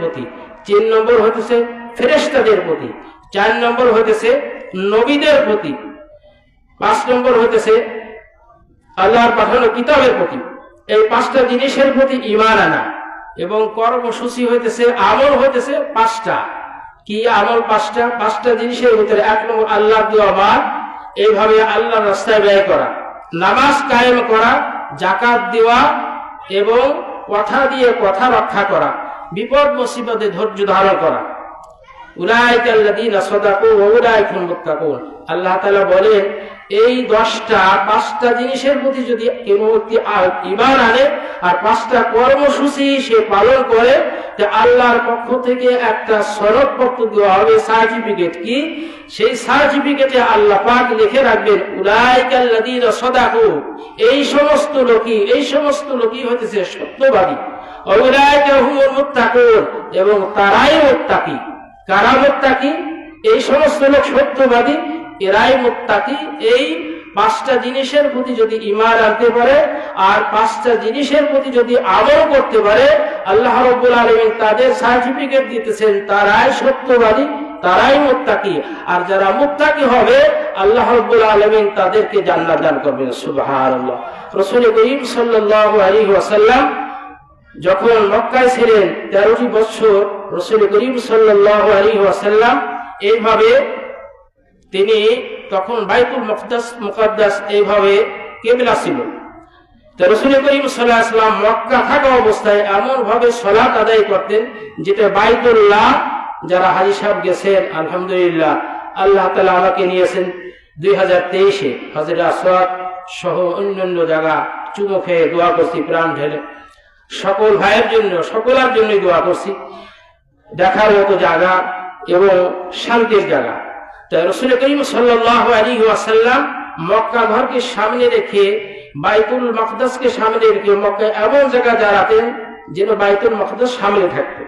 প্রতি, তিন নম্বর হইতেছে ফেরেস্তাদের প্রতি, চার নম্বর হইতেছে নবীদের প্রতি, পাঁচ নম্বর হইতেছে আল্লাহর পাঠানো কিতাবের প্রতি। এই পাঁচটা জিনিসের প্রতি ইমান আনা এবং কর্মসূচি হইতেছে, আমল হইতেছে পাঁচটা। কি আমল পাঁচটা? পাঁচটা জিনিসের ভিতরে এক নম্বর আল্লাহ দেওয়া এইভাবে আল্লাহর রাস্তায় ব্যয় করা, নামাজ কায়েম করা জাকাত দেওয়া এবং কথা দিয়ে কথা রক্ষা করা। বিপদ মুসিবতে ধৈর্য ধারণ করা। আল্লাহ তালা বলেন এই দশটা, পাঁচটা জিনিসের প্রতি যদি কেউ ইমান আনে, আর পাঁচটা কর্মসূচি সে পালন করে আল্লাহর পক্ষ থেকে একটা সনদ পত্র দেওয়া হবে, সার্টিফিকেট কি? সেই সার্টিফিকেটে আল্লাহ পাক লিখে রাখবেন উলাইকাল্লাদিন সদাকু। এই সমস্ত লোকই, এই সমস্ত লোকই হতেছে সত্যবাদী। এবং তারাই মোত্তাকি। কারা মোত্তাকি? এই সমস্ত লোক সত্যবাদী, এরাই মোত্তাকি। এই পাঁচটা জিনিসের প্রতি যদি ইমান আনতে পারে, আর পাঁচটা জিনিসের প্রতি যদি আমল করতে পারে, আল্লাহ রব্বুল আলমিন তাদের সার্টিফিকেট দিতেছেন, তারাই সত্যবাদী, তারাই মুত্তাকি। আর যারা মুত্তাকি হবে, আল্লাহ রব্বুল আলমিন তাদেরকে জান্নাত দান করবেন। সুবহানাল্লাহ। রসুল করিম সাল্লাল্লাহু আলাইহি ওয়াসাল্লাম যখন মক্কায় ছিলেন তেরোটি বছর রসুল করিম সাল্লাহ আলী ওয়াসাল্লাম এইভাবে তিনি তখন বাইকুল মুকদাস মুকাদ্দাস এইভাবে কেবলা ছিল। রসুল করিম সাল্লাহ আসলাম মক্কা থাকা অবস্থায় এমন ভাবে সলাৎ আদায় করতেন যেটা বাইতুল্লাহ যারা হাজি সাহেব গেছেন, আলহামদুলিল্লাহ, আল্লাহ তালা আমাকে নিয়েছেন দুই হাজার তেইশে। আসওয়াদ সহ অন্যান্য জায়গা চুমো খেয়ে দোয়া করছি, প্রাণ ঢেলে সকল ভাইয়ের জন্য, সকলের জন্যই দোয়া করছি। দেখার মতো জায়গা এবং শান্তির জায়গা। তাই রসুল করিম সাল্লাহ আলী ওয়াসাল্লাম মক্কা ঘরকে সামনে রেখে বাইতুল মকদাসকে সামনে রেখে মক্কা এমন জায়গা দাঁড়াতেন যেন বাইতুল মকদাস সামনে থাকতো।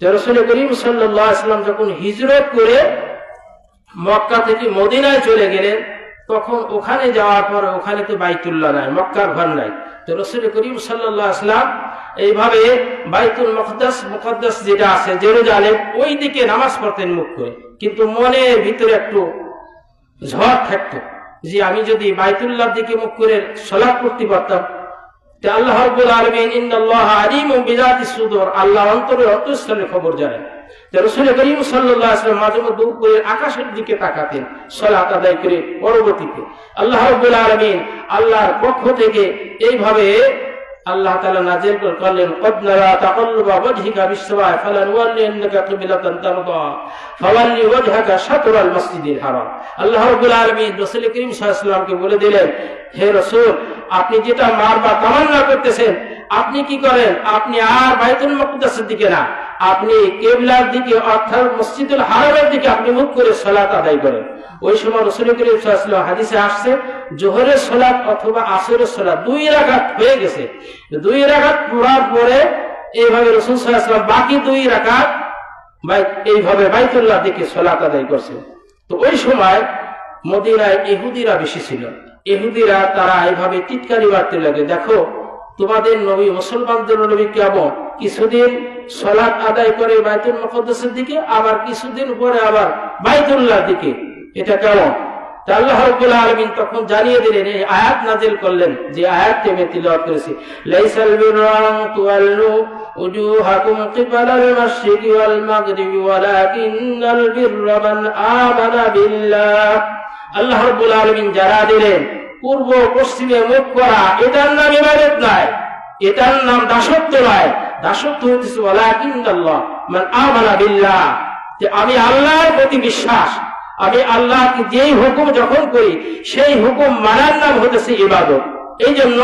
তো রসুল করিম সাল্লাহ আসলাম যখন হিজরত করে মক্কা থেকে মদিনায় চলে গেলেন, তখন ওখানে যাওয়ার পর ওখানে তো বাইতুল্লাহ নাই, মক্কার ঘর নাই। করিম আসলাম এইভাবে বাইতুল যেটা আছে নামাজ পড়তেন মুখ করে। কিন্তু মনের ভিতরে একটু ঝড় যে আমি যদি বাইতুল্লাহ দিকে মুখ করে সলাপ করতে পারতাম। আল্লাহ আলমিন ইন্দাল্লাহ আলিম সুদর। আল্লাহ অন্তরে অন্তঃস্থলে খবর জানেন রসুল করিম মাঝে মধ্যে উপরে আকাশের দিকে তাকাতেন সলাত আদায় করে পরবর্তীতে। আল্লাহ আলমিন আল্লাহর পক্ষ থেকে এইভাবে আল্লাহ তাআলা নাজিল করলেন, কদ নারা তাকাল্লুবা ওয়াজহিকা বিসসামায় ফালানুওয়াল্লিয়ান্নাকা কিবলাতান তারদা, ফাওয়াল্লি ওয়াজহাকা শাতরাল হারাম। আল্লাহ রাব্বুল আলামিন রাসূল করিম সাল্লাল্লাহু আলাইহি বলে দিলেন হে রাসূল, আপনি যেটা মারবা তামান্না করতেছেন, আপনি কি করেন? আপনি আর বাইতুল মুকদ্দাসের দিকে না, আপনি কেবলার দিকে, অর্থাৎ মসজিদুল হারামের দিকে আপনি মুখ করে সালাত আদায় করেন। ওই সময় রসুল করিম হাদিসে আসছে, জোহরের সালাত অথবা আসরের সালাত দুই রাকাত হয়ে গেছে। দুই রাকাত পুরার পরে এইভাবে রসুল সাল্লাল্লাহু বাকি দুই রাকাত এইভাবে বাইতুল্লাহ দিকে সালাত আদায় করছে তো ওই সময় মদিনায় ইহুদিরা বেশি ছিল। ইহুদিরা তারা এইভাবে টিটকারি বাড়তে লাগে। দেখো, তোমাদের নবী, মুসলমানদের নবী কেমন? কিছুদিন সলাৎ আদায় করে বাইতুল মকদ্দাসের দিকে, আবার কিছুদিন পরে আবার বাইতুল্লাহ দিকে। এটা কেমন? আল্লাহ তখন জানিয়ে নাজিল করলেন, যে বিল্লাহ। আল্লাহ রাব্বুল আলামিন যারা দিলেন, পূর্ব, পশ্চিমে মুখ করা, এটার নাম ইবাদত নয়, এটার নাম দাসত্ব নয়। দাসত্ব হচ্ছে ওয়ালাকিন্নাল্লাহ মান আমানা বিল্লাহ। যে আমি আল্লাহর প্রতি বিশ্বাস, আমি আল্লাহকে যেই হুকুম যখন করি, সেই হুকুম মানার নাম হতেছে ইবাদত। এই জন্য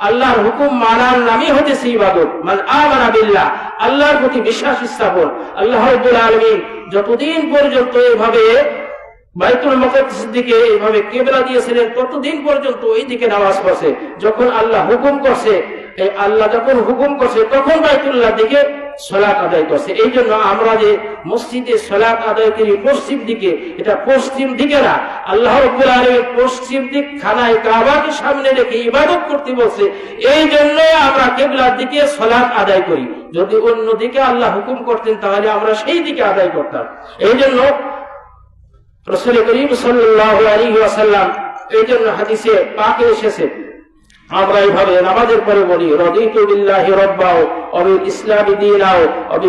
আল্লাহর হুকুম মানার নামই হতেছে ইবাদত। মানে আমানা বিল্লাহ, আল্লাহর প্রতি বিশ্বাস স্থাপন। আল্লাহ রব্বুল আলমিন যতদিন পর্যন্ত এভাবে বাইতুল দিকে কেবলা দিয়েছিলেন পর্যন্ত ওই দিকে যখন আল্লাহ হুকুম করছে আল্লাহ যখন হুকুম করছে, তখন বাইতুল্লাহ দিকে আদায় করছে। এই জন্য আমরা যে মসজিদে সলাৎ আদায় করি, পশ্চিম দিকে, এটা পশ্চিম দিকে না। আল্লাহ পশ্চিম দিক খানায় কাবাকে সামনে রেখে ইবাদত করতে বলছে। এই জন্য আমরা কেবলার দিকে সলাৎ আদায় করি। যদি অন্যদিকে আল্লাহ হুকুম করতেন, তাহলে আমরা সেই দিকে আদায় করতাম। এই জন্য রসুল করিম ওয়াসাল্লাম এই জন্য হাদিসে পাকে এসেছে, আমরা এইভাবে নামাজের পরে বলি রব্বাও, অবি ইসলামী দিনাও, অবি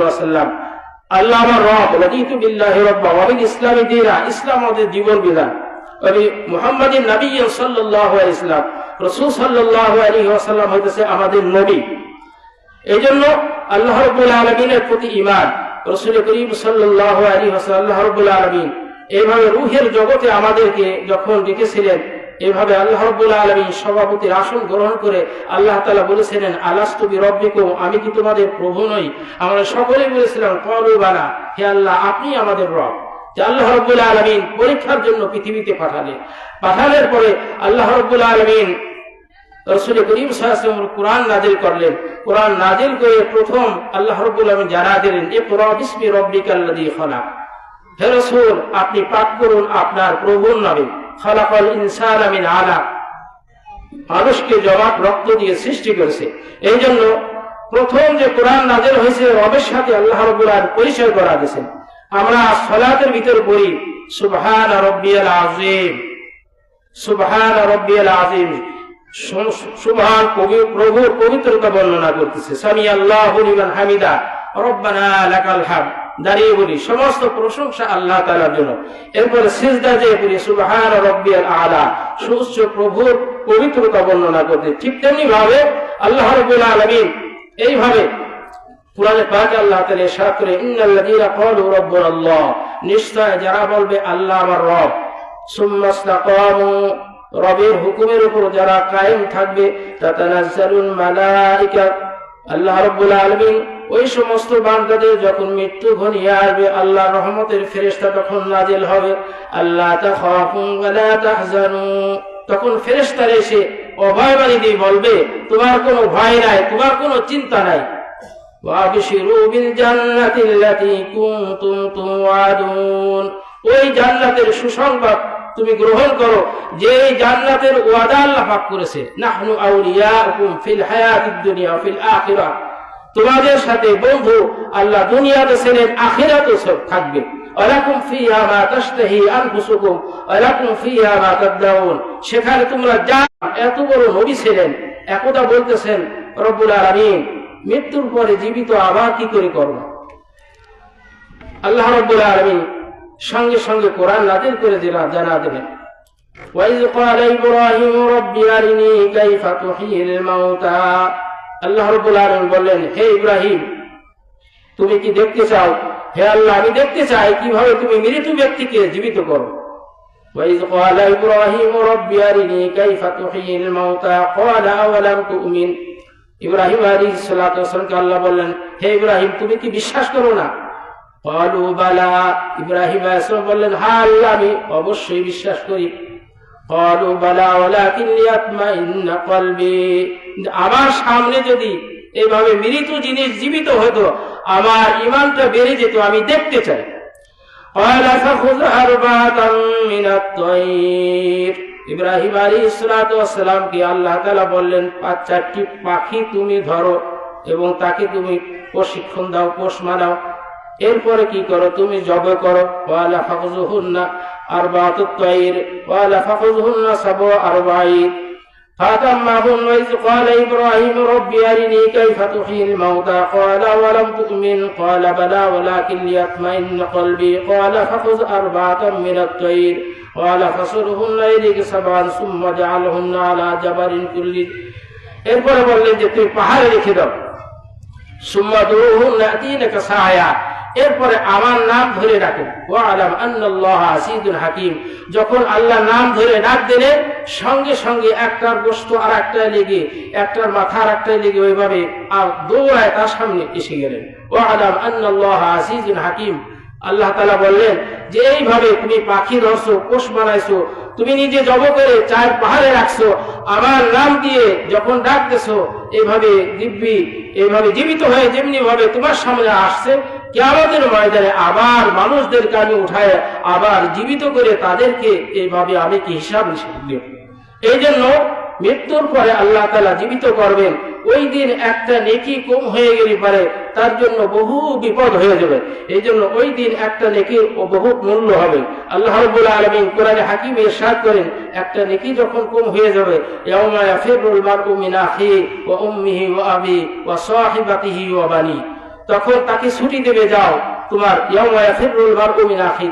ওয়াসাল্লাম। আল্লাহ আমার রব অবি ইসলামী দিনা, ইসলাম আমাদের জীবন বিধান। অবি মুহাম্মাদিন আলাইহি ইসলাম রাসূল সাল্লাল্লাহু আলাইহি ওয়াসাল্লাম হইতেছে আমাদের নবী। এই জন্য আল্লাহ রব্বুল আলমিনের প্রতি ইমান রসুল করিম সাল্লাহ আলী হাসান আল্লাহ আলমিন এইভাবে রুহের জগতে আমাদেরকে যখন ডেকেছিলেন, এভাবে আল্লাহ রব্বুল আলমিন সভাপতির আসন গ্রহণ করে আল্লাহ তালা বলেছিলেন আলাস্তবি রব্বিকুম আমি কি তোমাদের প্রভু নই? আমরা সকলেই বলেছিলাম করু বানা হে আল্লাহ, আপনি আমাদের রব। আল্লাহ রব্বুল আলমিন পরীক্ষার জন্য পৃথিবীতে পাঠালেন পাঠানোর পরে আল্লাহ রব্বুল আলমিন রসুল করিম সাহায্য কোরআন নাজিল করলেন। কোরআন নাজিল করে প্রথম আল্লাহ রব্বুল জানা দিলেন এ খলা হে রসুল, আপনি পাঠ করুন আপনার প্রভুর নামে। ইনসান আমিন আলা। মানুষকে জবাব রক্ত দিয়ে সৃষ্টি করেছে। এই জন্য প্রথম যে কোরআন নাজিল হয়েছে, রবের সাথে আল্লাহ রব্বুল আলম পরিচয় করা দিয়েছেন। আমরা সলাতের ভিতরে পড়ি, সুবহান রব্বিয়াল আজিম সুবহান রব্বিয়াল আজিম সুবহান কবি প্রভুর পবিত্রতা বর্ণনা করতেছে। সামি আল্লাহ লিমান হামিদা, রব্বানা লাকাল হাম। দাঁড়িয়ে বলি, সমস্ত প্রশংসা আল্লাহ তাআলার জন্য। এরপরে সিজদা যে বলি, সুবহান রব্বিয়াল আলা। সুউচ্চ প্রভুর পবিত্রতা বর্ণনা করতে। ঠিক তেমনি ভাবে আল্লাহ রাব্বুল আলামিন এইভাবে কোরআনে পাক আল্লাহ তাআলা ইরশাদ করে ইন্নাল্লাযীনা ক্বালু রাব্বুনাল্লাহ। নিশ্চয় যারা বলবে, আল্লাহ আমার রব। সুম্মা ইসতাকামু রবের হুকুমের উপর যারা কায়েম থাকবে আল্লাহ রব্বুল আলমিন ওই সমস্ত বান্দাদের যখন মৃত্যু ঘনিয়ে আসবে আল্লাহ রহমতের ফেরেস্তা তখন নাজিল হবে। আল্লাহ তখন ফেরেস্তার এসে অভয়বাদী দিয়ে বলবে, তোমার কোনো ভয় নাই, তোমার কোনো চিন্তা নাই। ওই জান্নাতের সুসংবাদ তুমি গ্রহণ করো, যে এই জান্নাতের ওয়াদা আল্লাহ পাক করেছে। নাহনু আউলিয়াকুম ফিল হায়াতিদ দুনিয়া ফিল আখিরাহ তোমাদের সাথে বন্ধু আল্লাহ দুনিয়াতে ছিলেন আখিরাতে সব থাকবে। ওয়ালাকুম ফিহা মা তাশতাহি আনফুসুকুম, ওয়ালাকুম ফিহা মা তাদউন সেখানে তোমরা যা এত বড় নবী ছিলেন, একদা বলতেছেন, রব্বুল আলামিন, মৃত্যুর পরে জীবিত আবার কি করে করব? আল্লাহ রব্বুল আলামিন সঙ্গে সঙ্গে কোরআন নাজিল করে দিলা জানা দিলেন وإذ قال إبراهيم رب أرني كيف تحيي الموتى আল্লাহ রব্বুল আলামিন বললেন হে ইব্রাহিম তুমি কি দেখতে চাও হে আল্লাহ আমি দেখতে চাই কিভাবে তুমি মৃত ব্যক্তিকে জীবিত করো وإذ قال إبراهيم رب أرني كيف تحيي الموتى قال أولم تؤمن ইব্রাহিম আলী সালাতামকে আল্লাহ বললেন হে ইব্রাহিম তুমি কি বিশ্বাস করো না বালা ইব্রাহিম বললেন হ্যাঁ হা আমি অবশ্যই বিশ্বাস করি। বালা আমার সামনে যদি এভাবে মৃত জিনিস জীবিত হতো, আমার ইমানটা বেড়ে যেত, আমি দেখতে চাই। ইব্রাহিম আলী ইসলাতামকে আল্লাহ তালা বললেন পাঁচ চারটি পাখি তুমি ধরো এবং তাকে তুমি প্রশিক্ষণ দাও, পোষ মানাও। এরপরে কি করো তুমি জব করো ওয়ালা ফাকুজুহুন্না আর বাতুত্তাইর ওয়ালা ফাকুজুহুন্না সাব আর বাইর فأتمهن وإذ قال إبراهيم رب أرني كيف تحيي الموتى قال ولم تؤمن قال بلى ولكن ليطمئن قلبي قال فخذ أربعة من الطير قال فصرهن إليك سبعا ثم جعلهن على جبل كل এরপরে বললেন যে তুই পাহাড়ে রেখে দাও সুম্মা দুরুহুন নাতিনাকা সায়া এরপরে আমার নাম ধরে রাখেন ও আলাম আন্নাল্লাহ আসিদুল হাকিম। যখন আল্লাহ নাম ধরে ডাক দিলেন, সঙ্গে সঙ্গে একটার বস্তু আর একটায় লেগে, একটার মাথা আর একটায় লেগে ওইভাবে আর দৌড়ায় তার সামনে এসে গেলেন। ও আলাম আন্নাল্লাহ আসিদুল হাকিম। আল্লাহ তালা বললেন, যে এইভাবে তুমি পাখি ধরছো পোষ বানাইছো, তুমি নিজে জব করে চার পাহাড়ে রাখছো, আমার নাম দিয়ে যখন ডাকতেছো এইভাবে দিব্যি, এইভাবে জীবিত হয়ে যেমনি ভাবে তোমার সামনে আসছে কেমতের ময়দানে আবার মানুষদেরকে আমি উঠায় আবার জীবিত করে তাদেরকে এইভাবে আমি কি হিসাব দেব? এই জন্য মৃত্যুর পরে আল্লাহ তালা জীবিত করবেন, ওই দিন একটা নেকি কম হয়ে গেলে পারে, তার জন্য বহু বিপদ হয়ে যাবে। এই জন্য ওই দিন একটা নেকির বহু মূল্য হবে। আল্লাহ আলমিন কোরআনে হাকিম ইরশাদ করেন, একটা নেকি যখন কম হয়ে যাবে, ইয়াউমা ইয়াফিরুল মারউ মিন আখিহি ওয়া উম্মিহি ওয়া আবি ওয়া সাহিবাতিহি ওয়া বানি তখন তাকে ছুটি দেবে যাও, তোমার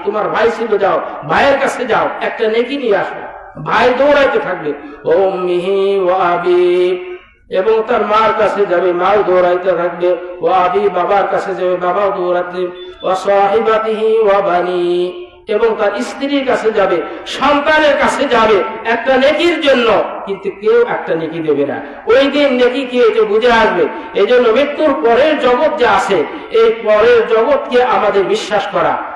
তোমার ভাই ছিল যাও, ভাইয়ের কাছে যাও, একটা নেকি নিয়ে আসো ভাই দৌড়াইতে থাকবে। ও মিহি ও আবি। এবং তার মার কাছে যাবে, মাও দৌড়াইতে থাকবে। ও আবি বাবার কাছে যাবে, বাবাও দৌড়াতে। ও সাহিবাতিহি ও বানি। এবং তার স্ত্রীর কাছে যাবে, সন্তানের কাছে যাবে একটা নেকির জন্য, কিন্তু কেউ একটা নেকি দেবে না। ওই দিন নেকি কে বুঝে আসবে? এই জন্য মৃত্যুর পরের জগৎ যে আছে, এই পরের জগৎকে আমাদের বিশ্বাস করা।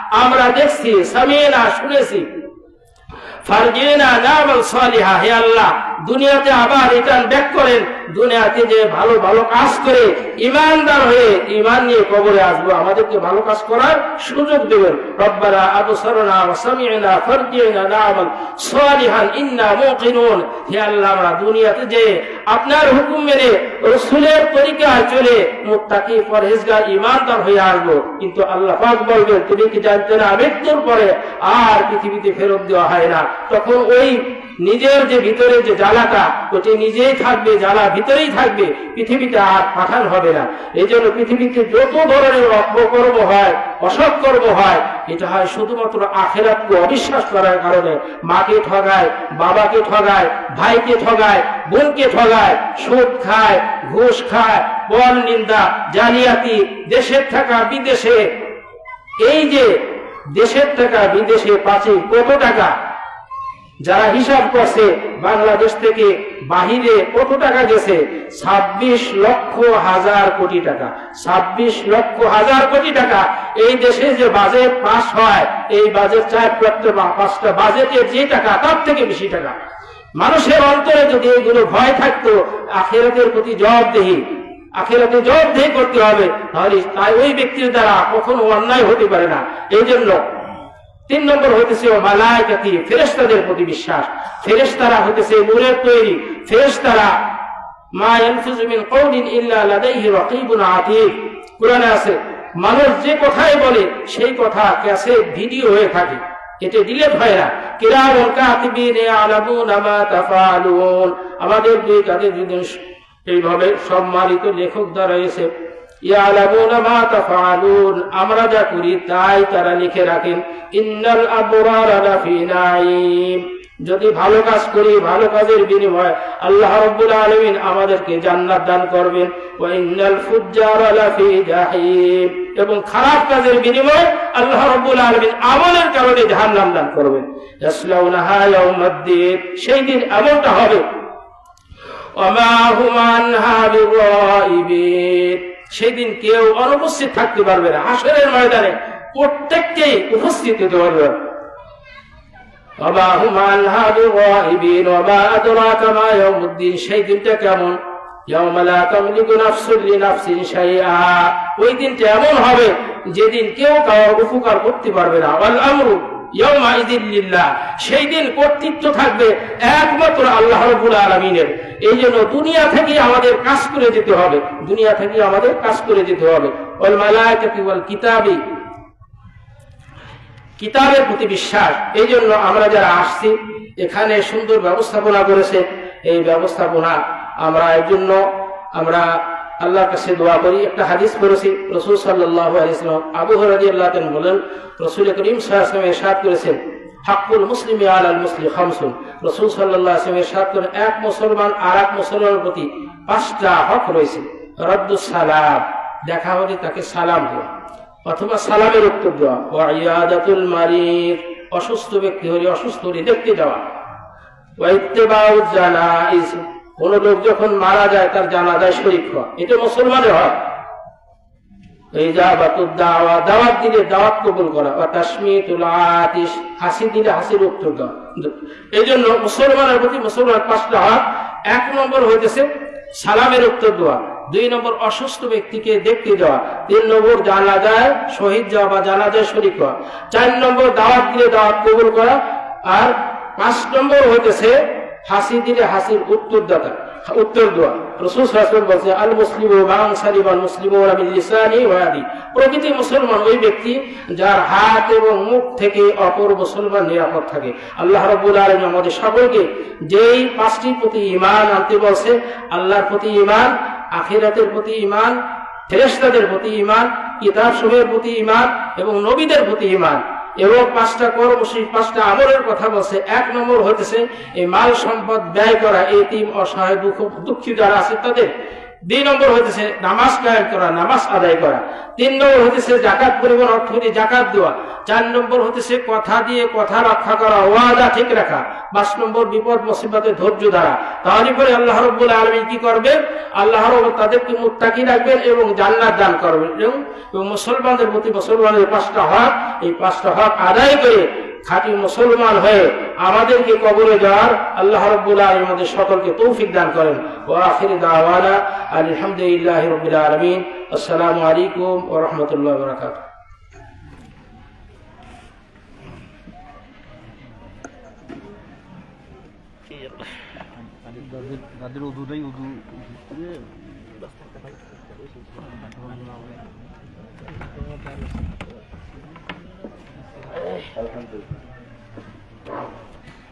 আমরা দেখছি সামিনা শুনেছি। ফারজিনা নামাল সালিহা হে আল্লাহ দুনিয়াতে আবার রিটার্ন ব্যাক করেন। দুনিয়াতে যে ভালো ভালো কাজ করে ইমানদার হয়ে ইমান নিয়ে কবরে আসব, আমাদেরকে ভালো কাজ করার সুযোগ দেবেন। রব্বানা আবসরনা সামিয়েনা ফারজিনা নামাল সালিহান, ইন্না মুকিনুন। হে আল্লাহ, আমরা দুনিয়াতে যে আপনার হুকুম মেনে রসুলের তরিকায় চলে মুত্তাকি পরহেজগার ইমানদার হয়ে আসব। কিন্তু আল্লাহ পাক বলবেন, তুমি কি জানতে না মৃত্যুর পরে আর পৃথিবীতে ফেরত দেওয়া হয় না। তখন ওই নিজের যে ভিতরে যে জ্বালাটা ওটি নিজেই থাকবে, জ্বালা ভিতরেই থাকবে, পৃথিবীতে আর পাঠান হবে না। এই জন্য পৃথিবীতে যত ধরনের অপকর্ম হয়, অসৎকর্ম হয়, এটা হয় শুধুমাত্র আখেরাতকে অবিশ্বাস করার কারণে। মাকে ঠগায়, বাবাকে ঠগায়, ভাইকে ঠগায়, বোনকে ঠগায়, সুদ খায়, ঘুষ খায় পর নিন্দা, জালিয়াতি, দেশের থাকা বিদেশে। এই যে দেশের টাকা বিদেশে পাচ্ছে কত টাকা? যারা হিসাব করছে, বাংলাদেশ থেকে বাহিরে কত টাকা গেছে? ছাব্বিশ লক্ষ হাজার কোটি টাকা। ছাব্বিশ লক্ষ হাজার কোটি টাকা। এই দেশে যে বাজেট পাস হয়, এই বাজেট চার পাঁচটা বাজেটের যে টাকা, তার থেকে বেশি টাকা। মানুষের অন্তরে যদি এগুলো ভয় থাকতো, আখেরাতের প্রতি জবাবদেহি। আখেরাতে জবাবদেহি করতে হবে। তাহলে তাই ওই ব্যক্তির দ্বারা কখনো অন্যায় হতে পারে না। এই জন্য তিন নম্বর হইতেছে ও মালায়কাতি ফেরেস্তাদের প্রতি বিশ্বাস। ফেরেস্তারা হইতেছে নূরের তৈরি। ফেরেস্তারা মা ইয়ানফিজু মিন ইল্লা লাদাইহি রাকিবুন আতীদ কোরআনে আছে, মানুষ যে কথাই বলে, সেই কথা ক্যাসে ভিডিও হয়ে থাকে। এতে দিলে না কিরামুন কাতিবিন ইয়ালামুনা মা তাফআলুন আমাদের দুই কাজে যদি এইভাবে সম্মানিত লেখক দ্বারা এসে আমরা যা করি তাই তারা লিখে রাখেন, ইন্নাল যদি ভালো কাজ করি, ভালো কাজের বিনিময় আল্লাহ রাব্বুল আলামিন আমাদেরকে জান্নাত দান করবেন। ওয়া ইন্নাল জাহিম। এবং খারাপ কাজের বিনিময় আল্লাহ রাব্বুল আলামিন আমলের কারণে জাহান্নাম দান করবেন। সেই দিন এমনটা হবে। হুম আনহা সেদিন কেউ অনুপস্থিত থাকতে পারবে না। হাসরের ময়দানে প্রত্যেককেই উপস্থিত হতে পারবে। সেই দিনটা কেমন? ওই দিনটা এমন হবে যেদিন কেউ কারোর উপকার করতে পারবে না। আমরু সেই দিন কর্তৃত্ব থাকবে একমাত্র আল্লাহ রবুল আলমিনের। এই জন্য দুনিয়া থেকে আমাদের কাজ করে যেতে হবে। দুনিয়া থেকে আমাদের কাজ করে যেতে হবে। ওল ওয়াল কিতাবি, কিতাবের প্রতি বিশ্বাস। এই জন্য আমরা যারা আসছি, এখানে সুন্দর ব্যবস্থাপনা করেছে। এই ব্যবস্থাপনা আমরা এর জন্য আমরা আল্লাহর কাছে দোয়া করি। একটা হাদিস করেছি রসুল সাল্লাহ আবু হরাদি আল্লাহ বলেন, রসুল করিম সাহায্যে সাদ করেছেন হাকুল মুসলিম আল আল মুসলিম খামসুন। রসুল সাল্লাহ আসলামের সাদ এক মুসলমান আর এক মুসলমানের প্রতি পাঁচটা হক রয়েছে। রদ্দুস সালাম, দেখা হলে তাকে সালাম দেওয়া। অথবা সালামের উত্তর দেওয়া। ওয়াইয়াদাতুল মারিদ, অসুস্থ ব্যক্তি হলে অসুস্থ হলে দেখতে যাওয়া। ওয়াইত্তেবাউ কোন লোক যখন মারা যায়, তার জানাজায় শরীক হওয়া এটা মুসলমানের হয় এই জাবাতুদ দাওয়া, দাওয়াত দিলে দাওয়াত কবুল করা। বা তাসমিতুল আতিশ, হাসি দিলে হাসির উত্তর দেওয়া এই জন্য মুসলমানের প্রতি মুসলমানের পাঁচটা হাত এক নম্বর হইতেছে সালামের উত্তর দেওয়া। দুই নম্বর অসুস্থ ব্যক্তিকে দেখতে যাওয়া তিন নম্বর জানা যায় শহীদ যাওয়া বা জানাজায় শরিক হওয়া। চার নম্বর দাওয়াত দিলে দাওয়াত কবুল করা। আর পাঁচ নম্বর হইতেছে হাসি দিলে হাসির উত্তরদাতা উত্তর দেওয়া রসুল সাল্লাল্লাহু বলছে আল মুসলিম মুসলিম প্রকৃতি মুসলমান ওই ব্যক্তি যার হাত এবং মুখ থেকে অপর মুসলমান নিরাপদ থাকে। আল্লাহ রাব্বুল আলামিন আমাদের সকলকে যেই পাঁচটি প্রতি ইমান আনতে বলছে, আল্লাহর প্রতি ইমান আখিরাতের প্রতি ইমান ফেরেশতাদের প্রতি ইমান কিতাব প্রতি ইমান এবং নবীদের প্রতি ঈমান। এবং পাঁচটা কর্ম, সেই পাঁচটা আমলের কথা বলছে। এক নম্বর হতেছে এই মাল সম্পদ ব্যয় করা এই তিন অসহায়, দুঃখ, দুঃখী যারা আছে তাদের। দুই নম্বর হতেছে নামাজ কায়েম করা, নামাজ আদায় করা। তিন নম্বর হতেছে জাকাত পরিমাণ অর্থ দিয়ে জাকাত দেওয়া। চার নম্বর হতেছে কথা দিয়ে কথা রক্ষা করা, ওয়াদা ঠিক রাখা। পাঁচ নম্বর বিপদ মুসিবতে ধৈর্য দ্বারা তাহলে পরে আল্লাহ রব্বুল আলমী কি করবেন? আল্লাহ রব তাদেরকে মুত্তাকি রাখবেন এবং জান্নাত দান করবেন। এবং মুসলমানদের প্রতি মুসলমানের পাঁচটা হক, এই পাঁচটা হক আদায় করে খাঁটি মুসলমান হয়ে আমাদেরকে কবরে যাওয়ার আল্লাহ রব্বুল আলম আমাদের সকলকে তৌফিক দান করেন। ও আখির দাওয়ানা আলহামদুলিল্লাহ রবিল আলমিন। আসসালামু আলাইকুম ও রহমতুল্লাহ বরাকাত তাদের তাদের উদুটাই উদু।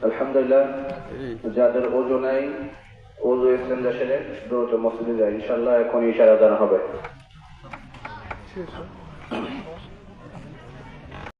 আলহামদুলিল্লাহ। যাদের ওজু নাই, ওজু ইসলাম সেরে দ্রুত মসজিদে যায়। ইনশাল্লাহ এখন ইশারা দান হবে।